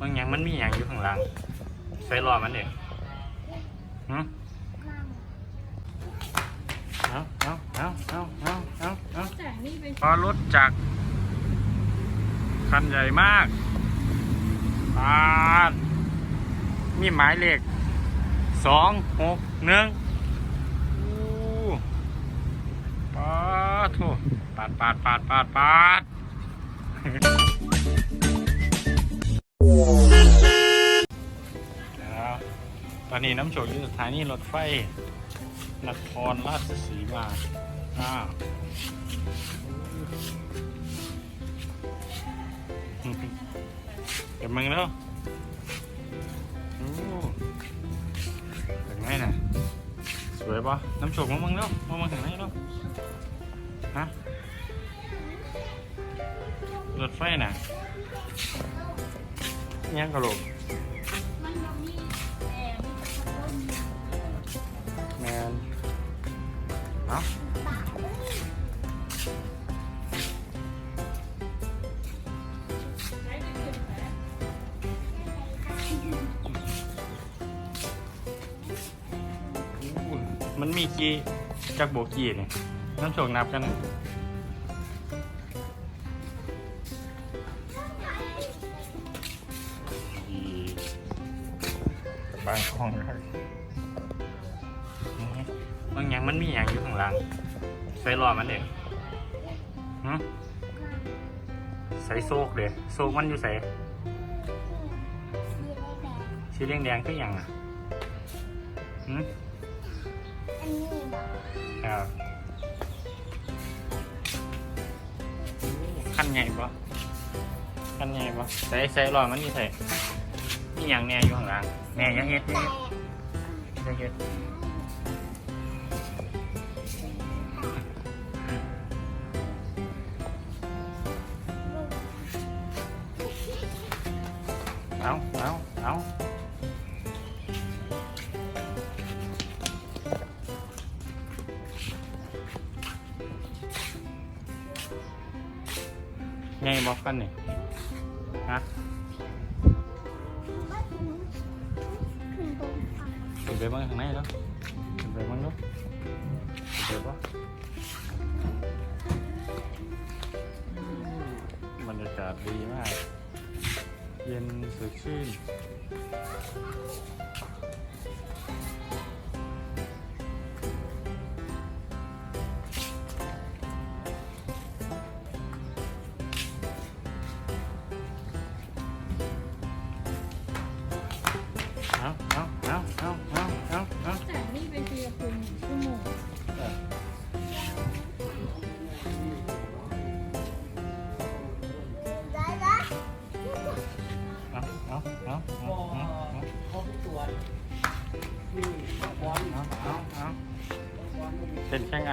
บางอย่างมันมีอย่างอยู่ข้างหลังใส่รอมันเด็กหืมเอาเอาเอาเอาเอาเอาเอาจากนี่ไปพอรถจากรคันใหญ่มากปาดมีหมายเลขสองหกหนึ่งอู้ปาดโถปาดปาดปาดปาดปาดแล้ว ตอนนี้น้ำโชกอยู่สถานีรถไฟนครราชสีมาอ้าเก็บมึงแล้วโอ้เป็นน่ะ สวยปะน้ำโชกมามึงแล้วมามึงถึงไหนแล้วฮะรถไฟน่ะ ยังกระโหลกมันบ่มีแอร์มีแต่พัดลมแมนเอ้าใช้เป็นขึ้นแผลอู้มันมีกี่จักโบกี้เนี่ยน้ำโชกนับกัน บางอย่างมันมีอย่างอยู่ข้างหลัง ใส่รอมันเองหืมใส่โซกเด้โซกมันอยู่ใส่สีแดงแดงๆก็ยังอะหืมครับขั้นใหญ่ปะขั้นใหญ่ปะใส่ใส่รอยมันนี่ใส่นี่อย่างแหน่อยู่ข้างหล่างแหน่อยังเฮ็ดอยังเฮ็ด เอาเอาเอาไงบอกกันนี่ฮะขึ้นไปบ้างทางไหนเนาะขึ้นไปบ้างเนาะเดี๋ยวบ้างบรรยากาศดีมาก เย็นสดชื่น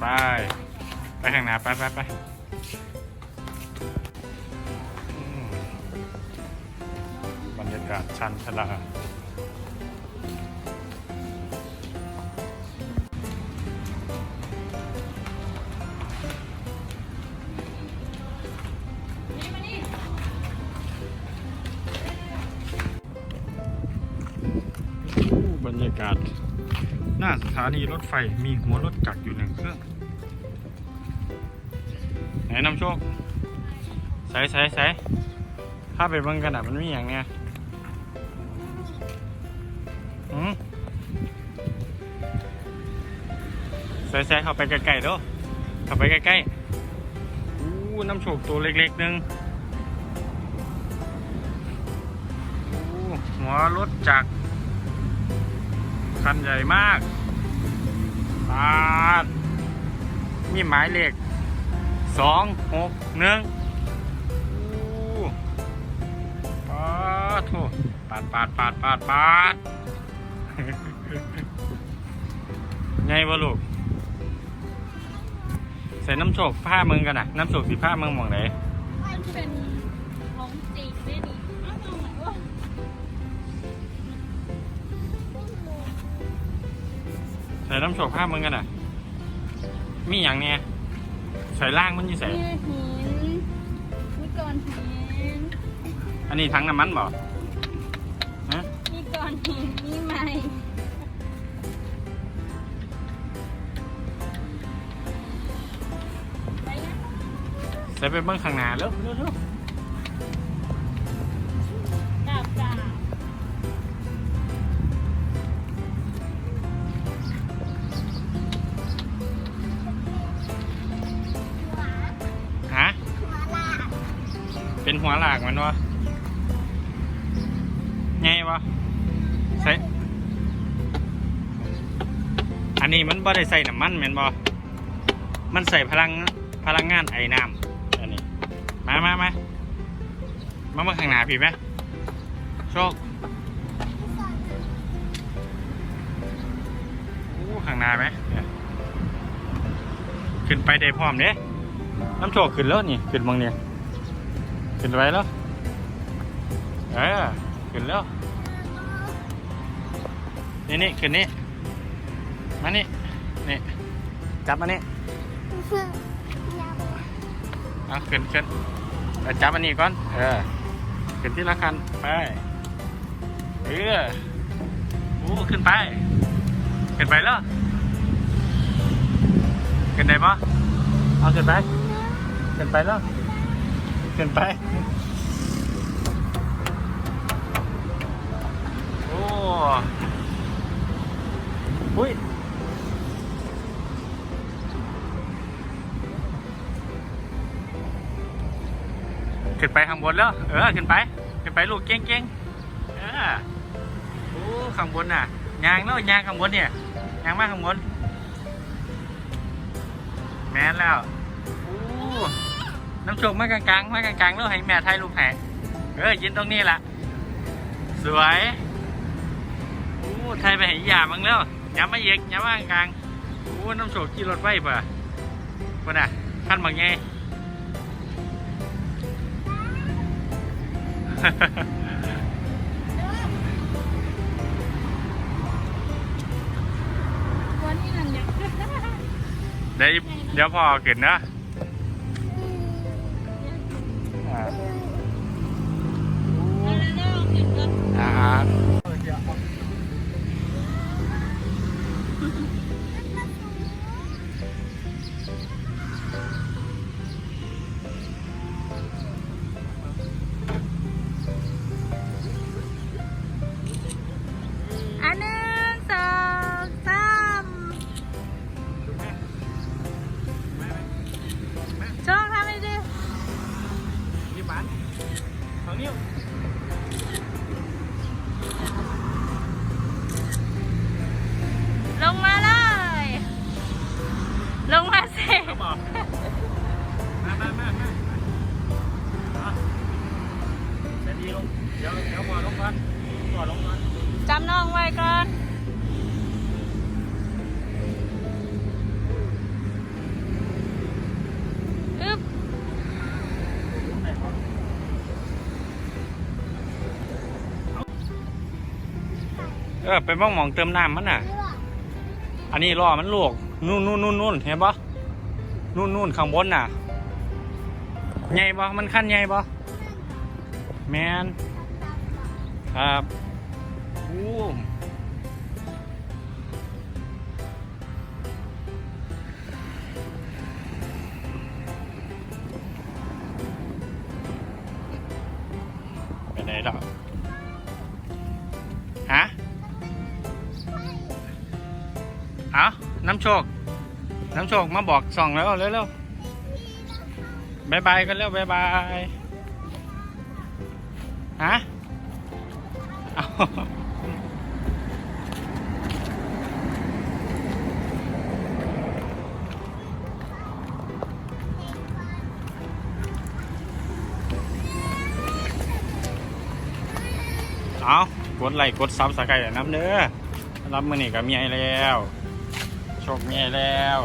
ไป ไปข้างหน้าไปไปไปบรรยากาศชันชลาบรรยากาศ หน้าสถานีรถไฟมีหัวรถจักรอยู่หนึ่งเครื่อง นำโชคใส่ใส่ใส่ถ้าไปเบิ่งกันอะมันไมีอย่างเนี้ยอืมใส่ใส่เข้าไปใกล้ๆด้อเข้าไปใกล้ๆอู้น้ำโชคตัวเล็กๆนึงอู้หัวรถจักรคันใหญ่มากปาดมีหมายเลข สองหกหนึ่งอู้โถปาดปาดปาดปาดปาดไงวะลูก ใส่น้ำโชกผ้ามึงกันนะน้ำโชกสีผ้ามึงหมองไหนมันเป็นของจริงได้ดิอ้าวตรงไหนวะใส่น้ำโชกผ้ามึงกันนะมีอย่างเนี้ย ใส่ล่างมันอยี่ใส่นี่หินนี่ก้อนหินอันนี้ทั้งน้ำมันบ่ฮะนี่ก้อนหินนี่ไม้ไปนะใส่ไปเบื้องข้างหน้าเร็วเร็ว วหลากมันวะไงวะใส่อันนี้มันบ่ได้ใส่น้ำมันแม่นบ่มันใส่พลังพลังงานไอ้น้ำอันนี้มามามามามาข้างหน้าพี่ไหมโชคโอ้ข้างหน้าไหมขึ้นไปได้พร้อมเด้น้ำโชคขึ้นแล้วนี่ขึ้นบางเนี่ย ขึ้นไปแล้วเออขึ้นแล้ว นี่นี่ขึ้นนี่ มานี่ นี่ จับมานี่เอาขึ้นขึ้นเอาจับอันนี้ก่อน เออ ขึ้นที่ละคัน ไป เออโอ้ขึ้นไป ขึ้นไปแล้ว ขึ้นได้ปะเอาขึ้นไป ขึ้นไปแล้ว ขึ้นไป โอ้อุ้ยขึ้นไปข้างบนแล้ว เออ ขึ้นไป ขึ้นไปลูกเก่งเก่งๆเออโอ้ข้างบนน่ะ ยางแล้วยางข้างบนเนี่ย ยางมากข้างบน แม่นแล้วโอ้ น้ำโชกมากลางๆมากลางๆแล้วให้แม่ถ่ายรูปให้เออยืนตรงนี้ล่ะ สวยโอ้ถ่ายไปให้ยามังแล้วย้ำมาเยกย้ำมากลางๆโอ้น้ำโชกขี่รถไว้ป่ะคนน่ะขั้นบางไงวันนี้นั่นยังเดี๋ยวเดี๋ยวพอเกิดนะ อ่ ออไปมองหมองเติมน้ำมันน่ะ อันนี้ล้อมันลวกนู่นนู่นนู่นนู่นเห็นปะนู่นนู่นข้างบนน่ะใหญ่ปะมันขั้นใหญ่ปะแมนครับอู้ เอาน้ำโชค น้ำโชคมาบอกส่องแล้วเร็วๆบายบายกันแล้วบายบายฮะเอากดไลค์กดซับสไครต์น้ำเด้อรับมือนี่กับเมียแล้ว กใหญ่แล้ว